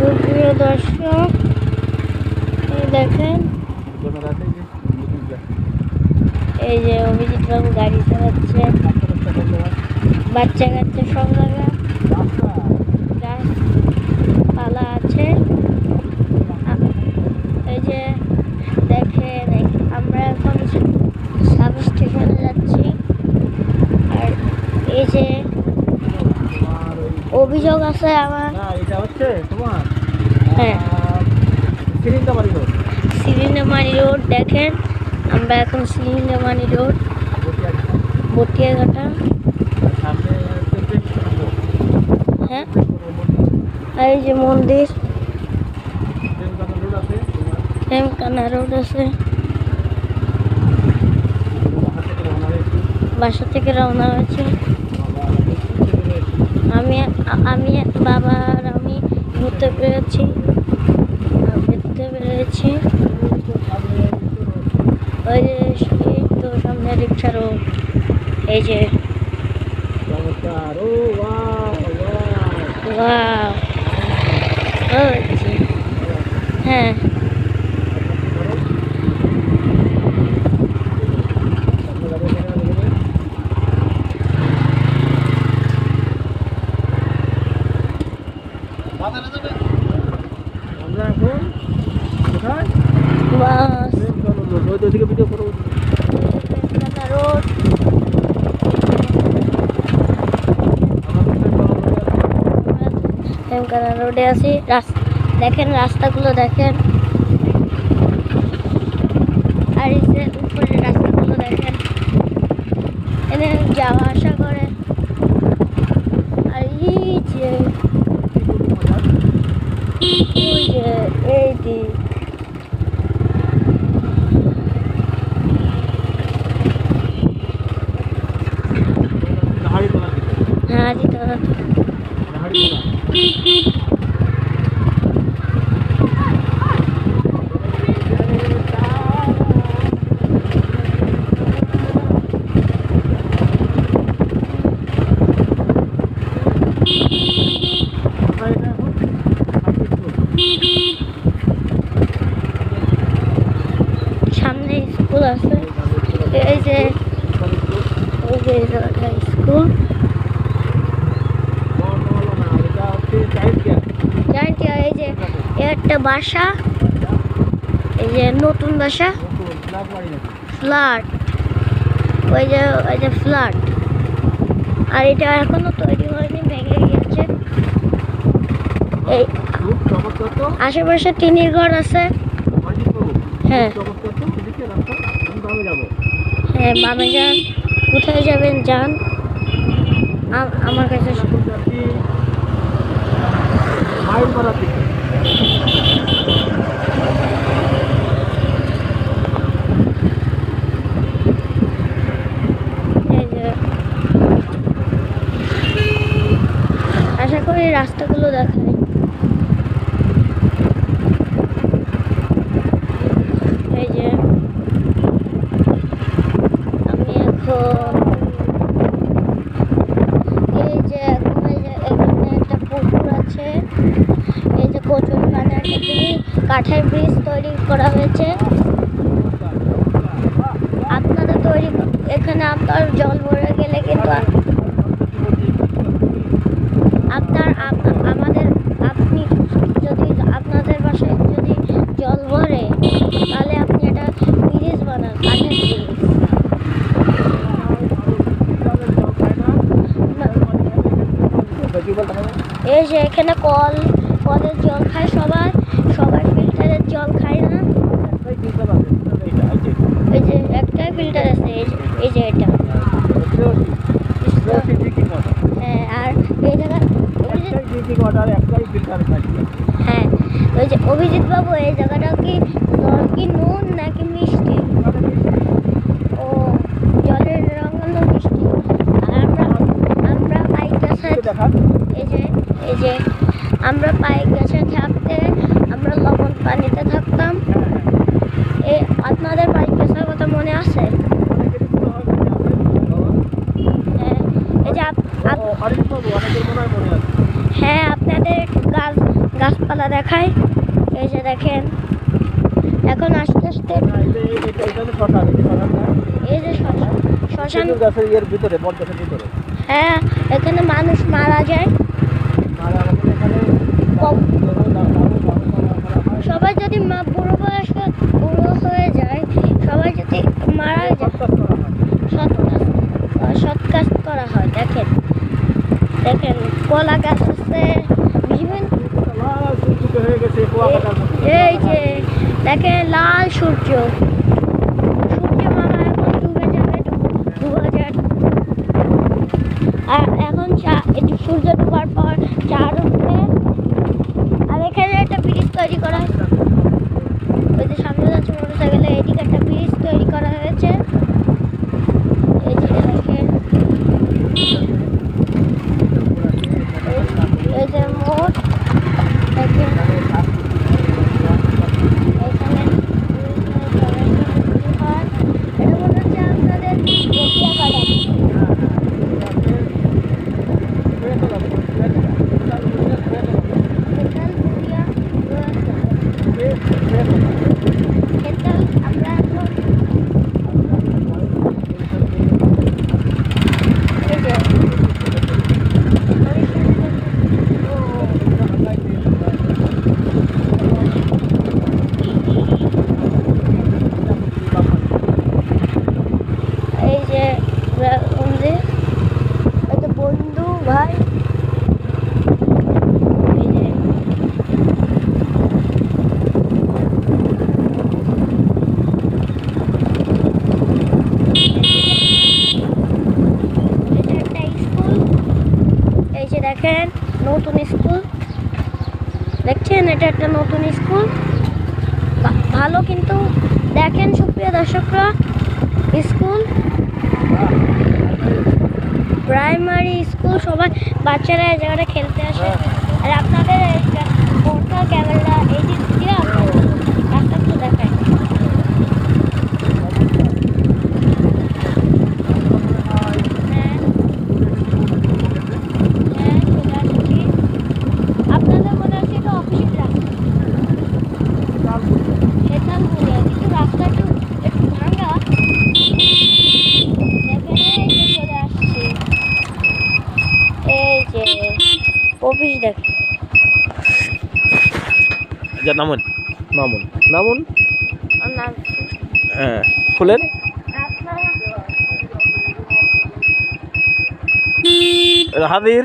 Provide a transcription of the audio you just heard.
সুপ্রিয় দর্শক দেখেন। এই যে অভিজিৎ বাবু গাড়ি চালাচ্ছে। বাচ্চা কাচ্চা সব জায়গা রাস্তা গাছপালা আছে আ- এই যে দেখেন এই- আমরা এখন সাব স্টেশনে যাচ্ছি আর এই যে তোমার ওই অভিযোগ আছে আমার। না এটা হচ্ছে তোমার হ্যাঁ। রোড। সিরিনামানি রোড দেখেন আমরা এখন সিরিনামানি রোড বটিয়াঘাটা। হ্যাঁ এই যে মন্দির হেমকানা রোড আছে। বাসা থেকে রওনা হয়েছি। আমি আমি বাবা আর আমি ঘুরতে পেরেছি। ঘুরতে পেরেছি। ওই যে এই তো সামনে রিক্সা রোড। এই যে, হ্যাঁ। আমরা এখন কোথায়? ওইদিকে ভিডিও করব রোড। হেমকানা রোডে আছি। দেখেন রাস্তাগুলো দেখেন। আর এই যে উপরে রাস্তাগুলো দেখেন। এখানে যাওয়া আসা করে আর এই যে ওই যে এই দিক হাড়িতলা দিকে হ্যাঁ দিতে হবে। হাড়িতলা আমরা এটা এখন সামনে স্কুল আছে এই যে এই যে স্কুল। জানেন কি এই যে একটা বাসা, এই যে নতুন বাসা। ফ্ল্যাট। ওই যে ওই যে ফ্ল্যাট। আর এটা এখনও তৈরি হয়নি, ভেঙে গিয়েছে। এই আশেপাশে টিনির ঘর আছে। হ্যাঁ। হ্যাঁ যান, কোথায় যাবেন যান? আমার কাছে এই যে আশা করি রাস্তাগুলো দেখায় এই যে আমি এখন এই যে এখন এই যে এখানে একটা আছে এই যে কচুর ব্রিজ, কাঠের ব্রিজ তৈরি করা হয়েছে। আপনাদের তৈরি এখানে আপনার জল ভরে গেলে কিন্তু আ- আপনার আপ- আমাদের আপনি যদি আপনাদের বাসায় যদি জল ভরে তাহলে আপনি এটা ব্রিজ বানান কাঠের ব্রিজ এই যে এখানে কল, কলের জল খায় সবাই সবাই ফিল্টারের জল খায় না? এই যে একটাই ফিল্টার আছে, এই যে এটা। হ্যাঁ আর এই জায়গা হ্যাঁ ওই যে অভিজিৎ বাবু এই জায়গাটা কি জল কি নুন নাকি মিষ্টি? ও, জলের রঙ হলো মিষ্টি। আর আমরা আমরা এই যে আমরা পায়ে গ্যাসে থাকতে আমরা লবণ পানিতে থাকতাম। এ আপনাদের পায়ে গ্যাসের কথা মনে আছে? হ্যাঁ, এই যে হ্যাঁ আপনাদের গাছ গাছপালা দেখায় এই যে দেখেন এখন আস্তে আস্তে এই যে শ্মশান গাছের ভিতরে ভিতরে। হ্যাঁ এখানে মানুষ মারা যায়। কলা গাছ আছে বুঝবেন এই যে দেখেন লাল সূর্য। স্কুল। দেখছেন, এটা একটা নতুন স্কুল। ভালো কিন্তু। দেখেন সুপ্রিয় দর্শকরা, স্কুল। প্রাইমারি স্কুল, সবাই বাচ্চারা এই জায়গাটা খেলতে আসে। আর আপনাদের খুশি দেখে। যা আচ্ছা, নামুন। নামুন। নামুন? হ্যাঁ খুলেন। আচ্ছা। হাজির